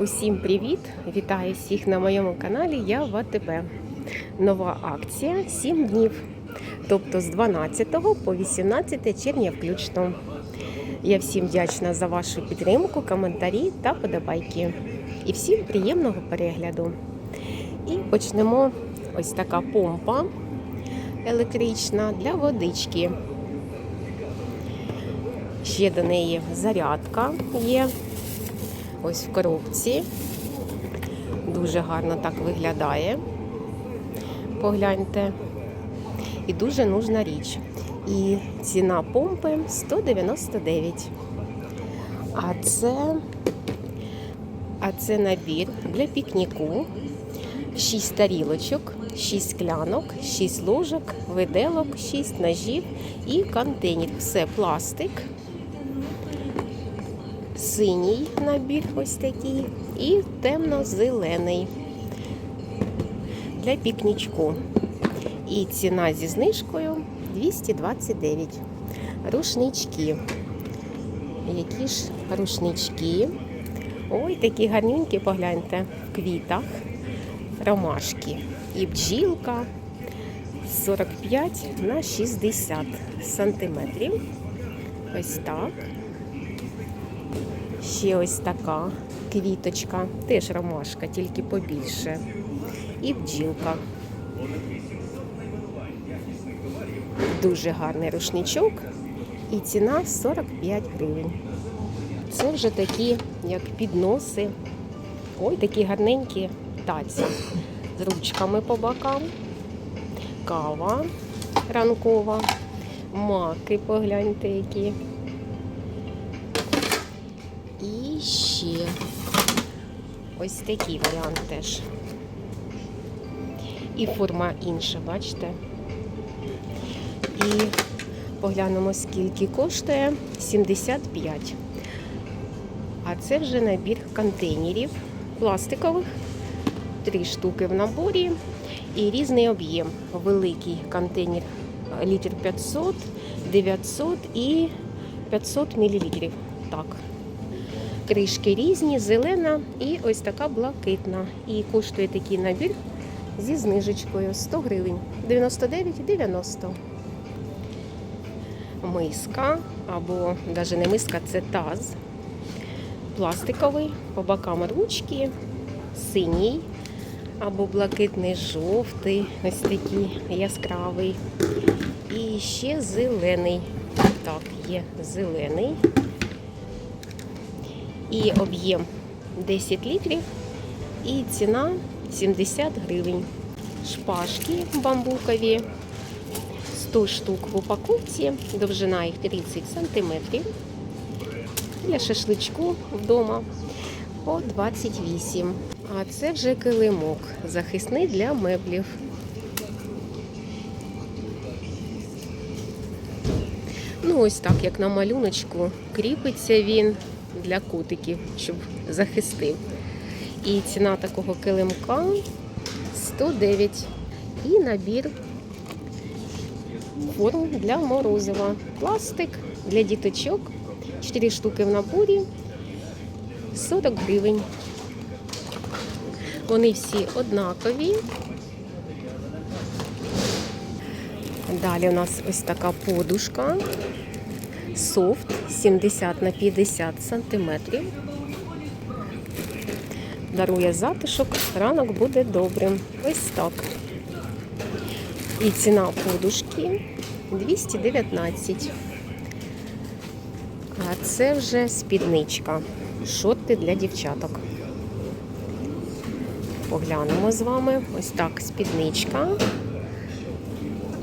Усім привіт! Вітаю всіх на моєму каналі. Я в АТБ. Нова акція 7 днів, тобто з 12 по 18 червня включно. Я всім вдячна за вашу підтримку, коментарі та подобайки. І всім приємного перегляду. І почнемо ось така помпа електрична для водички. Ще до неї зарядка є. Ось в коробці. Дуже гарно так виглядає. Погляньте. І дуже нужна річ. І ціна помпи 199. А це, а це набір для пікніку. 6 тарілочок, 6 склянок, 6 ложок, виделок, 6 ножів і контейнер. Все пластик синій набір ось такий і темно-зелений для пікнічку. І ціна зі знижкою 229. Рушнички. Які ж рушнички? Ой, такі гарненькі, погляньте, в квітах, ромашки. І бджілка 45 на 60 сантиметрів. Ось так. Ще ось така квіточка, теж ромашка, тільки побільше. І бджілка. Дуже гарний рушничок. І ціна 45 гривень. Це вже такі, як підноси. Ой, такі гарненькі таці. З ручками по бокам. Кава ранкова. Маки, погляньте, які. І ще ось такий варіант теж. І форма інша, бачите? І поглянемо, скільки коштує 75. А це вже набір контейнерів пластикових. Три штуки в наборі і різний об'єм. Великий контейнер літр 500, 900 і 500 мл. Так, кришки різні, зелена і ось така блакитна. І коштує такий набір зі знижечкою 100 гривень. 99,90. Миска, або навіть не миска, це таз. Пластиковий, по бокам ручки, синій або блакитний жовтий, ось такий яскравий. І ще зелений. Так, є зелений і об'єм 10 літрів, і ціна 70 гривень. Шпажки бамбукові, 100 штук в упаковці, довжина їх 30 сантиметрів. Для шашличку вдома по 28. А це вже килимок захисний для меблів. Ну, ось так, як на малюночку, кріпиться він для котиків, щоб захистив. І ціна такого килимка 109. І набір форм для морозива. Пластик для діточок. 4 штуки в наборі 40 гривень. Вони всі однакові. Далі у нас ось така подушка. Софт 70 на 50 сантиметрів. Дарує затишок, ранок буде добрим. Ось так. І ціна подушки 219. А це вже спідничка. Шорти для дівчаток. Поглянемо з вами. Ось так спідничка.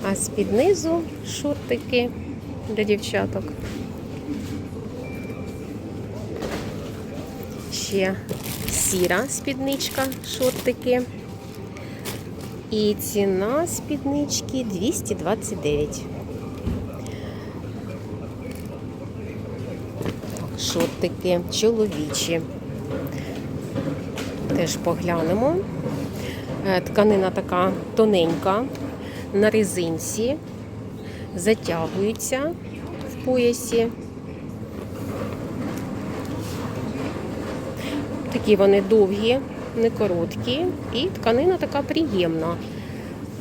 А з-під низу шортики для дівчаток. Ще сіра спідничка, шортики. І ціна спіднички 229. Шортики чоловічі. Теж поглянемо. Е, Тканина така тоненька, на резинці, затягується в поясі. Такі вони довгі, не короткі, і тканина така приємна.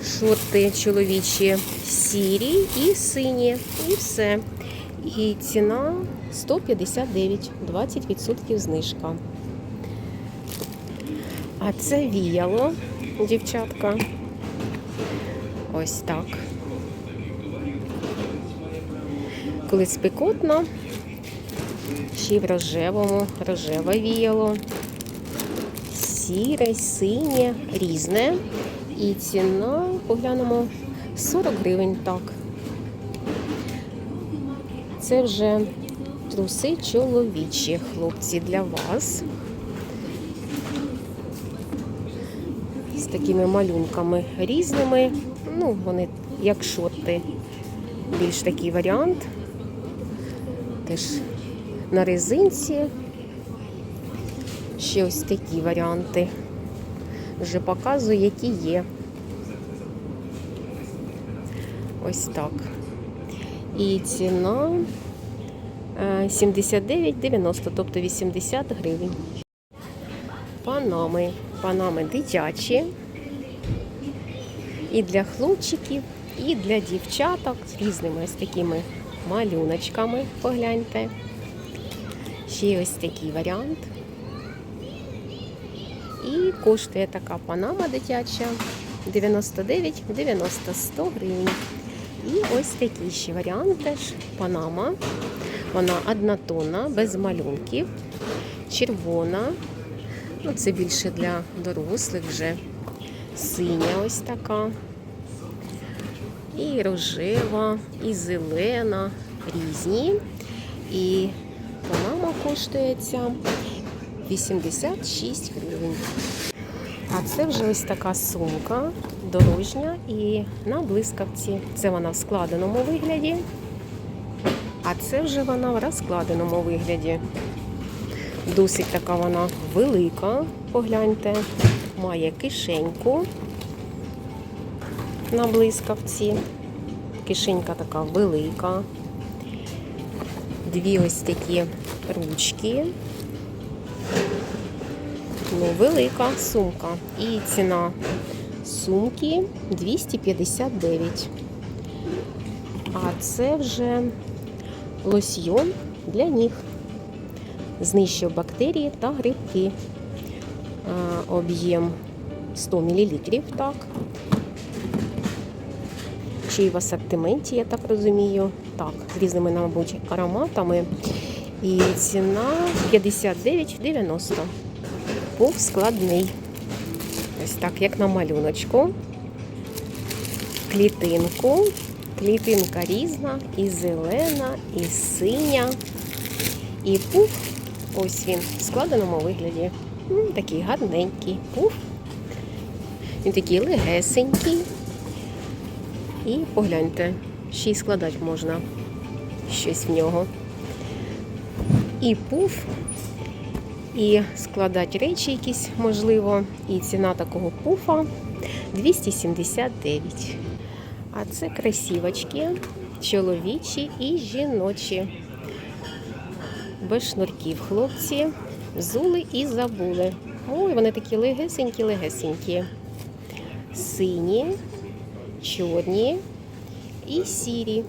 Шорти чоловічі сірі і сині, і все. І ціна 159, 20% знижка. А це віяло, дівчатка. Ось так. Коли спекотно, ще й в рожевому, рожеве віяло, сіре, синє, різне. І ціна, поглянемо, 40 гривень так. Це вже труси чоловічі, хлопці, для вас. З такими малюнками різними. Ну, вони як шорти. Більш такий варіант. Теж на резинці. Ще ось такі варіанти. Вже показую, які є. Ось так. І ціна е, 79,90, тобто 80 гривень. Панами. Панами дитячі. І для хлопчиків, і для дівчаток з різними ось такими малюночками. Погляньте. Ще ось такий варіант. І коштує така панама дитяча 99, 90, 100 гривень. І ось такий ще варіант теж панама. Вона однотонна, без малюнків, червона. Ну, це більше для дорослих вже. Синя ось така. І рожева, і зелена, різні. І панама коштує ця 86 гривень. А це вже ось така сумка дорожня і на блискавці. Це вона в складеному вигляді, а це вже вона в розкладеному вигляді. Досить така вона велика, погляньте, має кишеньку на блискавці. Кишенька така велика. Дві ось такі ручки. Ну, велика сумка. І ціна сумки 259. А це вже лосьйон для ніг. Знищив бактерії та грибки. Об'єм 100 мл, так. Ще й в асортименті, я так розумію. Так, з різними, мабуть, ароматами. І ціна 59,90 був складний. Ось так, як на малюночку. Клітинку. Клітинка різна, і зелена, і синя. І пуф. Ось він в складеному вигляді. Такий гарненький пуф. Він такий легесенький. І погляньте, ще й складати можна щось в нього. І пуф, і складати речі якісь можливо. І ціна такого пуфа 279. А це красівочки, чоловічі і жіночі. Без шнурків хлопці. Взули і забули. Ой, вони такі легесенькі-легесенькі. Сині, чорні і сірі.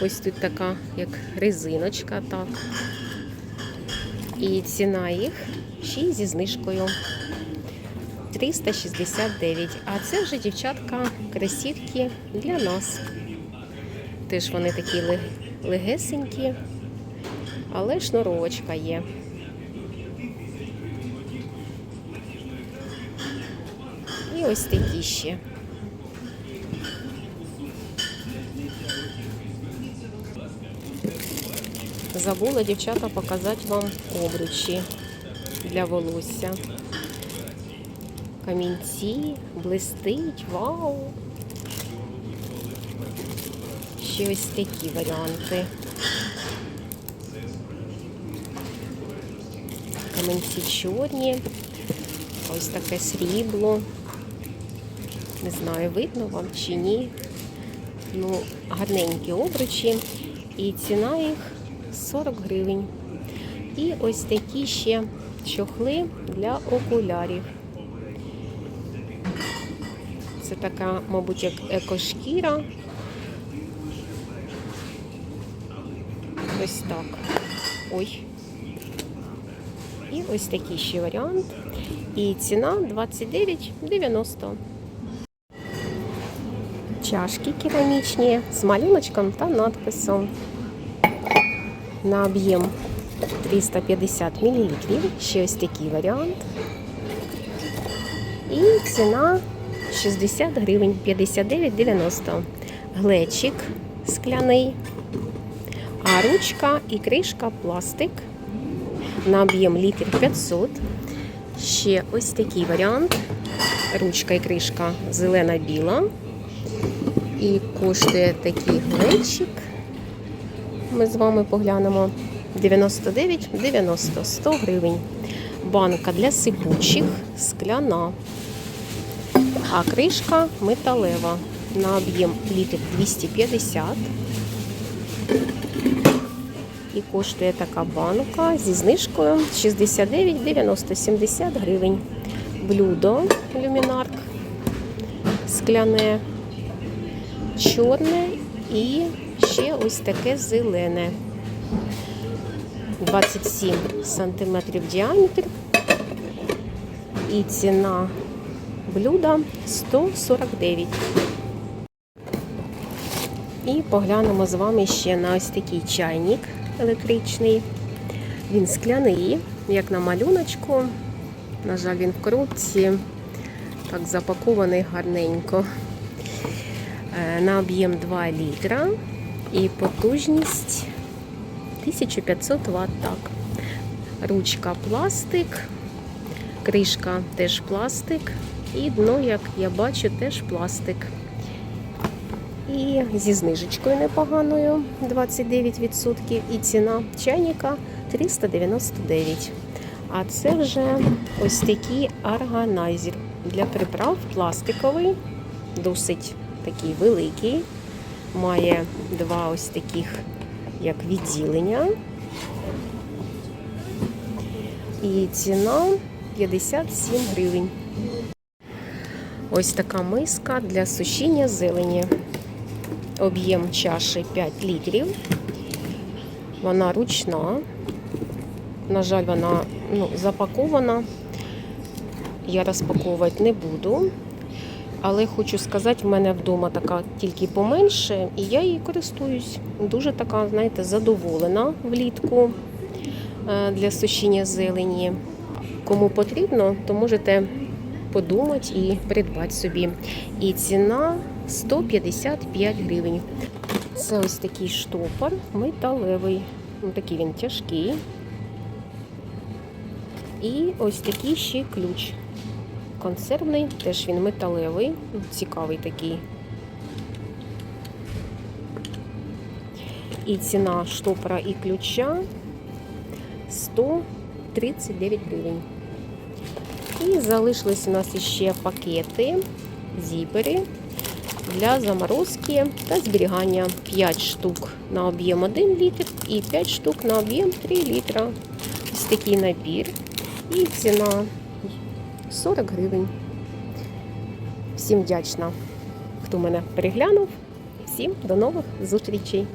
Ось тут така, як резиночка, так. І ціна їх ще й зі знижкою 369. А це вже дівчатка красівки для нас. Теж вони такі легесенькі, але шнуровочка є. І ось такі ще. Забула дівчата показати вам обручі для волосся. Камінці, блистить, вау! Ще ось такі варіанти. Камінці чорні, ось таке срібло. Не знаю, видно вам чи ні. Ну, гарненькі обручі. І ціна їх 40 гривень. І ось такі ще чохли для окулярів. Це така, мабуть, як екошкіра. Ось так. Ой. І ось такий ще варіант. І ціна 29,90. Чашки керамічні з малюночком та надписом. На об'єм 350 мл. Ще ось такий варіант. І ціна 60 гривень 59,90. Глечик скляний, а ручка і кришка пластик на об'єм літр 500. Ще ось такий варіант. Ручка і кришка зелена-біла. І коштує такий глечик. Ми з вами поглянемо 99,90 100 гривень. Банка для сипучих скляна. А кришка металева на об'єм літр 250. І коштує така банка зі знижкою 69,90 70 гривень. Блюдо люмінарк скляне, чорне і ще ось таке зелене. 27 сантиметрів діаметр. І ціна блюда 149. І поглянемо з вами ще на ось такий чайник електричний. Він скляний, як на малюночку. На жаль, він в коробці, так запакований гарненько. Е, На об'єм 2 літра і потужність 1500 Вт. Так. Ручка пластик, кришка теж пластик, і дно, як я бачу, теж пластик. І зі знижечкою непоганою 29%. І ціна чайника 399. А це вже ось такий органайзер для приправ пластиковий, досить такий великий. Має два ось таких як відділення. І ціна 57 гривень. Ось така миска для сушіння зелені. Об'єм чаші 5 літрів. Вона ручна. На жаль, вона ну, запакована. Я розпаковувати не буду. Але хочу сказати, в мене вдома така тільки поменше, і я її користуюсь. Дуже така, знаєте, задоволена влітку е, для сушіння зелені. Кому потрібно, то можете подумати і придбати собі. І ціна 155 гривень. Це ось такий штопор металевий. Ну, такий він тяжкий. І ось такий ще ключ. Консервний, теж він металевий, цікавий такий. І ціна штопора і ключа 139 гривень. І залишились у нас ще пакети, зіпери для заморозки та зберігання 5 штук на об'єм 1 літр і 5 штук на об'єм 3 літра. Ось такий набір. І ціна 40 гривень. Всім вдячна, хто мене переглянув. Всім до нових зустрічей!